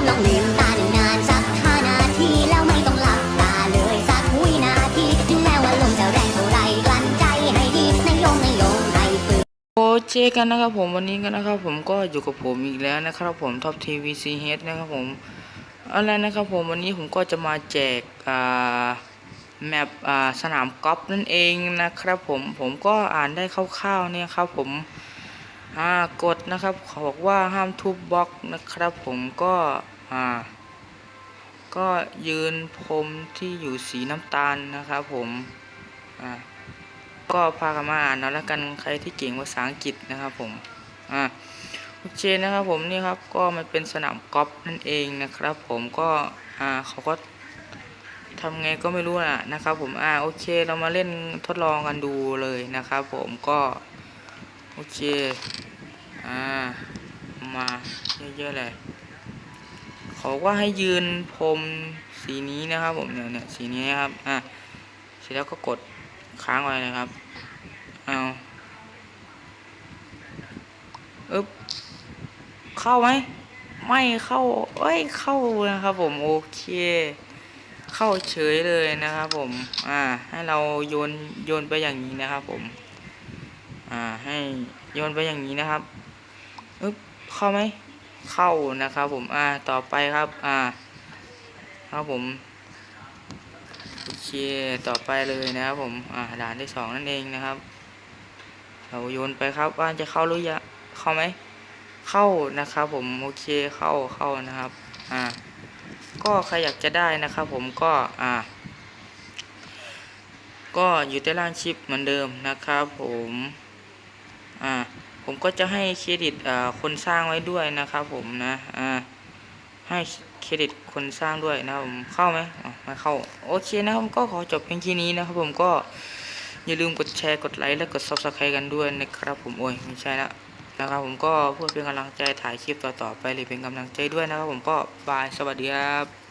มลองลืมตาหนึ่งนานสักห้านาทีแล้วไม่ต้องหลับตาเลยสักวินาทีถึงแม้ว่าลมจะแรงเท่าไรกลั้นใจให้ดีนโยงนโยงให้ฝืนโอเคกันนะครับผมวันนี้กันนะครับผมก็อยู่กับผมอีกแล้วนะครับผมท็อปทีวีซีเฮดนะครับผมอะไรนะครับผมวันนี้ผมก็จะมาแจกอ่าแมปอ่าสนามกอล์ฟนั่นเองนะครับผมผมก็อ่านได้คร่าวๆเนี่ยครับผม อ่ากฎนะครับเขาบอกว่าห้ามทุบบล็อกนะครับ ผมก็อ่าก็ยืนพรมที่อยู่สีน้ำตาลนะครับผมอ่าก็พากันมาอ่านเอาละกันใครที่เก่งภาษาอังกฤษนะครับผมอ่าโอเคนะครับผมนี่ครับก็มันเป็นสนามกอล์ฟนั่นเองนะครับ ผมก็อ่าเขาก็ทำไงก็ไม่รู้นะนะครับผมอ่าโอเคเรามาเล่นทดลองกันดูเลยนะครับผมก็ โอเค อ่า มาเยอะๆเลยเขาว่าให้ยืนพรมสีนี้นะครับผมเนี่ยเนี่ยสีนี้นะครับ อ่าเสร็จแล้วก็กดค้างไว้นะครับ เอาอึ๊บ เข้าไหม ไม่เข้า เอ้ย เข้านะครับผม โอเค เข้าเฉยเลยนะครับผม อ่า ให้เราโยน โยนไปอย่างนี้นะครับผม โยนไปอย่างนี้นะครับอึ๊บเข้าไหมเข้านะครับผมอ่าต่อไปครับอ่าครับผมโอเคต่อไปเลยนะครับผมอ่าด่านที่สองนั่นเองนะครับ เราโยนไปครับว่าจะเข้าหรือยังเข้าไหมเข้านะครับผมโอเคเข้าเข้านะครับอ่าก็ใครอยากจะได้นะครับผมก็อ่าก็อยู่ใต้ล่างคลิปเหมือนเดิมนะครับผม อ่าผมก็จะให้เครดิตคนสร้างไว้ด้วยนะครับผมนะอ่าให้เครดิตคนสร้างด้วยนะครับผมเข้าไหมไม่เข้าโอเคนะครับก็ขอจบเพียงแค่นี้นะครับผมก็อย่าลืมกดแชร์กดไลค์และกด subscribe กันด้วยนะครับผมโอ้ยไม่ใช่ละนะครับผมก็เพื่อเป็นกำลังใจถ่ายคลิปต่อๆไปหรือเป็นกำลังใจด้วยนะครับผมก็บายสวัสดีครับ